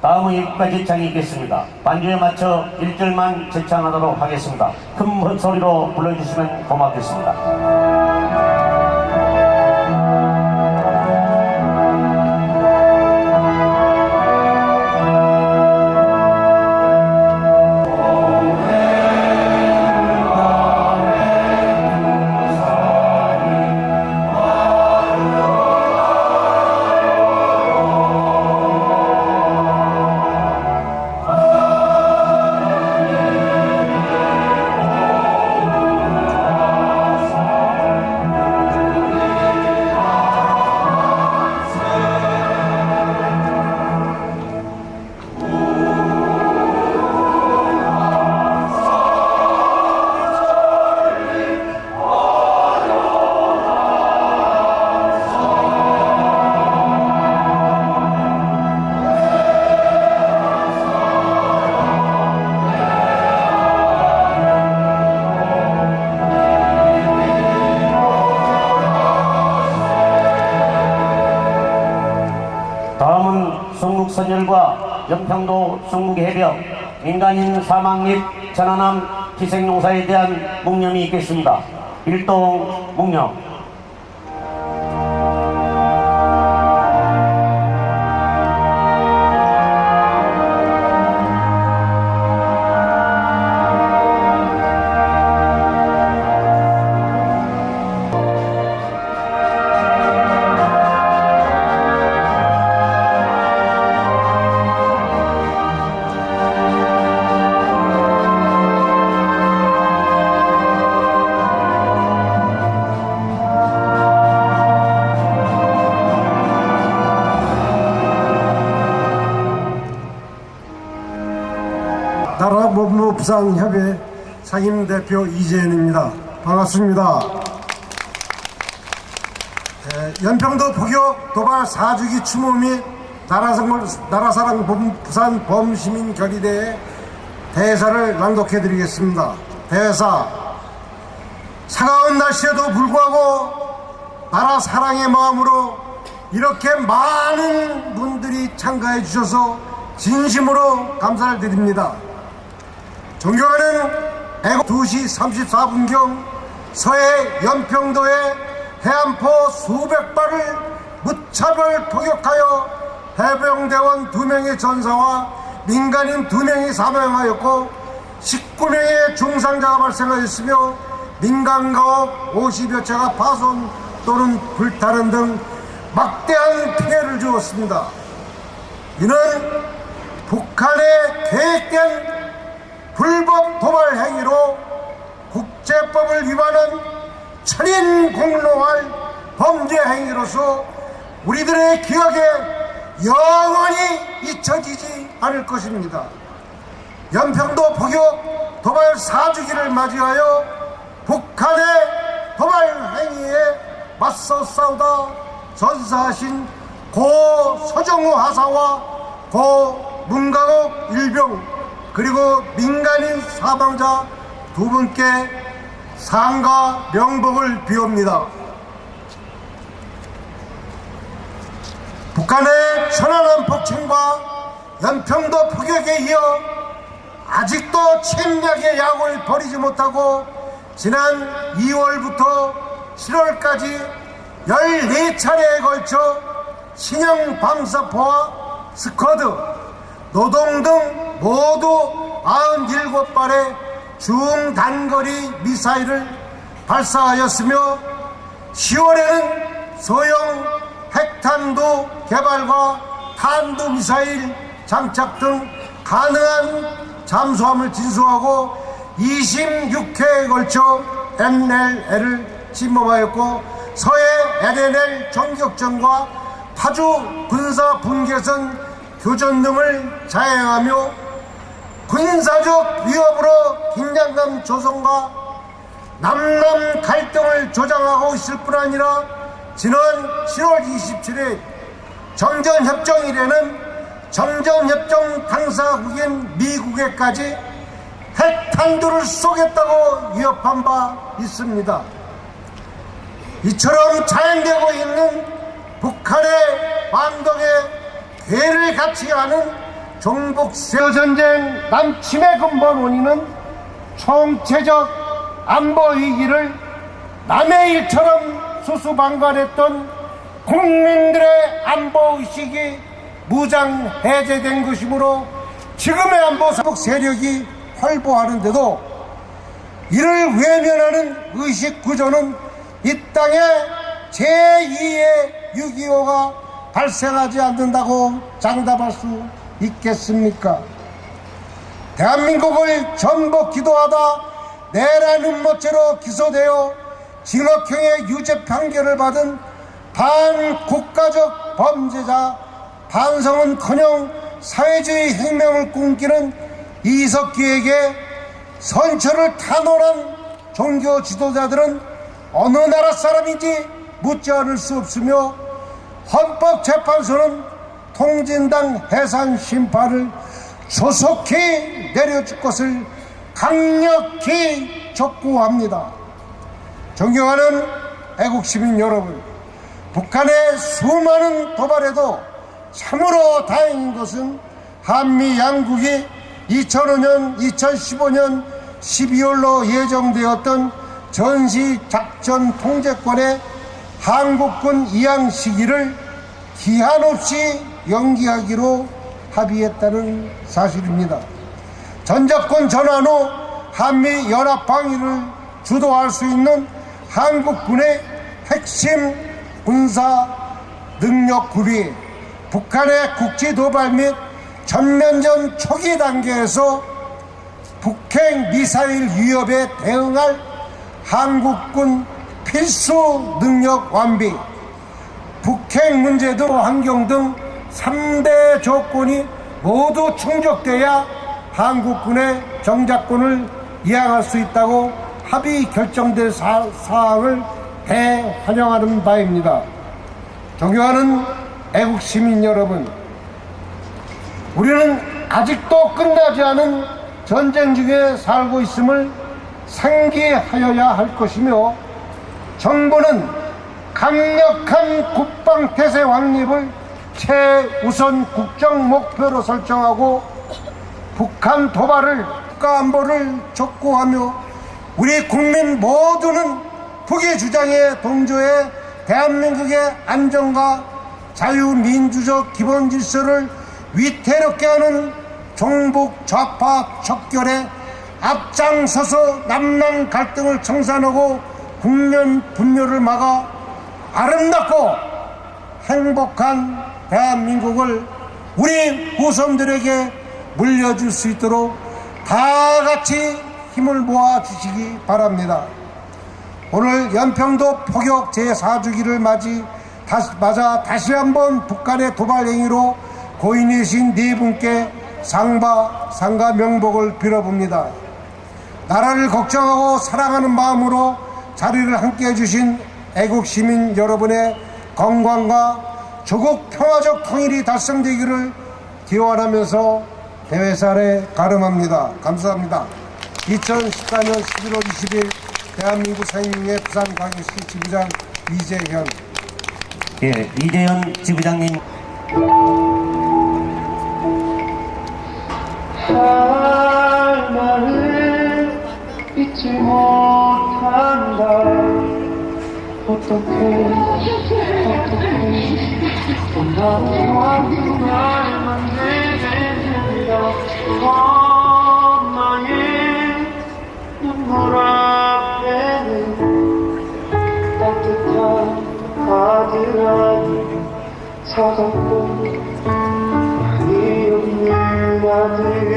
다음은 여기까지 장이 있겠습니다. 반주에 맞춰 1절만 제창하도록 하겠습니다. 큰 소리로 불러주시면 고맙겠습니다. 다음은 성북선열과 연평도 성북해벽 민간인 사망 및 전환함 희생용사에 대한 묵념이 있겠습니다. 일동 묵념 나라본부 부산협의 상임대표 이재현입니다. 반갑습니다. 에, 연평도 포격 도발 4주기 추모 및 나라사랑, 나라사랑 범- 부산 범시민 결의대회 대사를 낭독해 드리겠습니다. 대사 차가운 날씨에도 불구하고 나라 사랑의 마음으로 이렇게 많은 분들이 참가해 주셔서 진심으로 감사를 드립니다. 존경하는 애국 2시 34분경 서해 연평도의 해안포 수백 발을 무차별 포격하여 해병대원 2명의 전사와 민간인 2명이 사망하였고 19명의 중상자가 발생하였으며 민간가옥 50여 채가 파손 또는 불타는 등 막대한 피해를 주었습니다. 이는 북한의 계획된 불법 도발 행위로 국제법을 위반한 천인 공로할 범죄 행위로서 우리들의 기억에 영원히 잊혀지지 않을 것입니다. 연평도 포격 도발 사주기를 맞이하여 북한의 도발 행위에 맞서 싸우다 전사하신 고 서정우 하사와 고 문강옥 일병 그리고 민간인 사망자 두 분께 상가 명복을 비웁니다. 북한의 천안함 폭침과 연평도 포격에 이어 아직도 침략의 약을 버리지 못하고 지난 2월부터 7월까지 14차례에 걸쳐 신형 방사포와 스쿼드, 노동 등 모두 97발의 중단거리 미사일을 발사하였으며 10월에는 소형 핵탄두 개발과 탄두 미사일 장착 등 가능한 잠수함을 진수하고 26회에 걸쳐 NLL을 침범하였고 서해 LNL 전격전과 파주 군사 분계선 교전 등을 자행하며 군사적 위협으로 긴장감 조성과 남남 갈등을 조장하고 있을 뿐 아니라 지난 7월 27일 정전협정일에는 정전협정 당사국인 미국에까지 핵탄두를 쏘겠다고 위협한 바 있습니다. 이처럼 자행되고 있는 북한의 반동에 괴를 갖지 않은 종북 세어전쟁 남침의 근본 원인은 총체적 안보 위기를 남의 일처럼 수수방관했던 국민들의 안보 의식이 무장 해제된 것이므로 지금의 안보 사국 세력이 활보하는데도 이를 외면하는 의식 구조는 이 땅에 제2의 6.25가 발생하지 않는다고 장담할 수 있겠습니까? 대한민국을 전복 기도하다 내라는 모죄로 기소되어 징역형의 유죄 판결을 받은 반국가적 범죄자 반성은커녕 사회주의 혁명을 꿈꾸는 이석기에게 선처를 탄원한 종교 지도자들은 어느 나라 사람인지 묻지 않을 수 없으며 헌법재판소는 통진당 해산 심판을 조속히 내려줄 것을 강력히 촉구합니다. 존경하는 애국 시민 여러분, 북한의 수많은 도발에도 참으로 다행인 것은 한미 양국이 2005년, 2015년 12월로 예정되었던 전시 작전 통제권의 한국군 이양 시기를 기한 없이 연기하기로 합의했다는 사실입니다. 전적권 전환 후 한미 연합 방위를 주도할 수 있는 한국군의 핵심 군사 능력 구비, 북한의 국지 도발 및 전면전 초기 단계에서 북행 미사일 위협에 대응할 한국군 필수 능력 완비, 북핵 문제도 환경 등 3대 조건이 모두 충족돼야 한국군의 정작권을 이양할 수 있다고 합의 결정된 사, 사항을 대환영하는 바입니다. 존경하는 애국 시민 여러분, 우리는 아직도 끝나지 않은 전쟁 중에 살고 있음을 상기하여야 할 것이며 정부는 강력한 국방태세 확립을 최우선 국정 목표로 설정하고 북한 도발을 국가안보를 촉구하며 우리 국민 모두는 북의 주장에 동조해 대한민국의 안정과 자유민주적 기본 질서를 위태롭게 하는 종북 좌파 척결에 앞장서서 남남 갈등을 청산하고 국면 분열을 막아 아름답고 행복한 대한민국을 우리 후손들에게 물려줄 수 있도록 다 같이 힘을 모아 주시기 바랍니다. 오늘 연평도 포격 제4주기를 맞이 다시, 맞아 다시 한번 북한의 도발 행위로 고인이신 네 분께 상바 상가 명복을 빌어봅니다. 나라를 걱정하고 사랑하는 마음으로 자리를 함께 해 주신 애국 시민 여러분의 건강과 조국 평화적 통일이 달성되기를 기원하면서 대회살에 가름합니다. 감사합니다. 2014년 11월 20일 대한민국 상임위의 부산광역시 지부장 이재현 예, 이재현 지부장님 나와 날 만들게 된다 엄마의 눈물 앞에는 따뜻한 아들아니 사갖고 이 없는 아들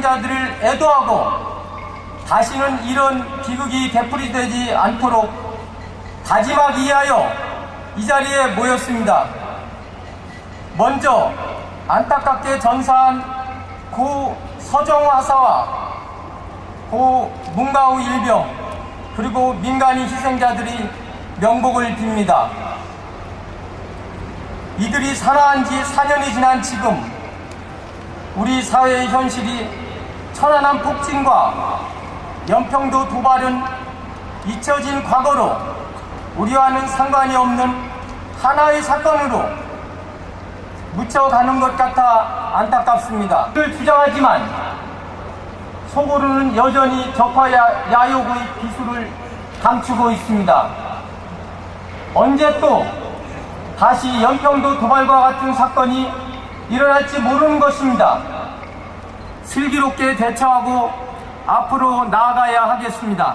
희생자들을 애도하고 다시는 이런 비극이 되풀이되지 않도록 다짐하기 위하여 이 자리에 모였습니다. 먼저 안타깝게 전사한 고 서정호 하사와 고 문가우 일병 그리고 민간인 희생자들이 명복을 빕니다. 이들이 살아한 지 4년이 지난 지금 우리 사회의 현실이 천안함 폭진과 연평도 도발은 잊혀진 과거로 우리와는 상관이 없는 하나의 사건으로 묻혀가는 것 같아 안타깝습니다. 를 주장하지만 속으로는 여전히 적화 야- 야욕의 기술을 감추고 있습니다. 언제 또 다시 연평도 도발과 같은 사건이 일어날지 모르는 것입니다. 슬기롭게 대처하고 앞으로 나아가야 하겠습니다.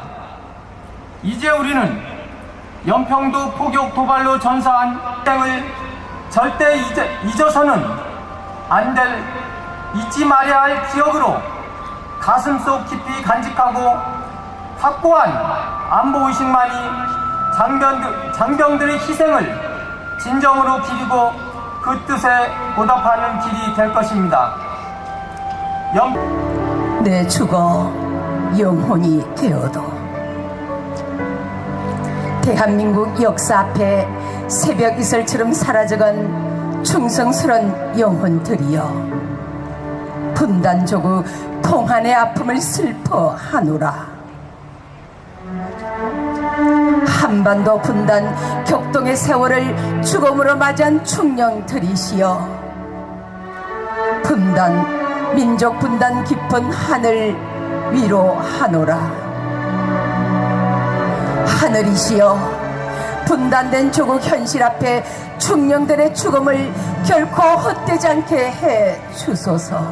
이제 우리는 연평도 포격 도발로 전사한 땡을 절대 잊어, 잊어서는 안 될 잊지 말아야 할 기억으로 가슴속 깊이 간직하고 확고한 안보의식만이 장병, 장병들의 희생을 진정으로 기리고 그 뜻에 보답하는 길이 될 것입니다. 연... 내 죽어 영혼이 되어도 대한민국 역사 앞에 새벽 이슬처럼 사라져간 충성스런 영혼들이여 분단조구 통한의 아픔을 슬퍼하노라. 한반도 분단 격동의 세월을 죽음으로 맞이한 충령들이시여 분단 민족 분단 깊은 하늘 위로 하노라. 하늘이시여 분단된 조국 현실 앞에 충령들의 죽음을 결코 헛되지 않게 해 주소서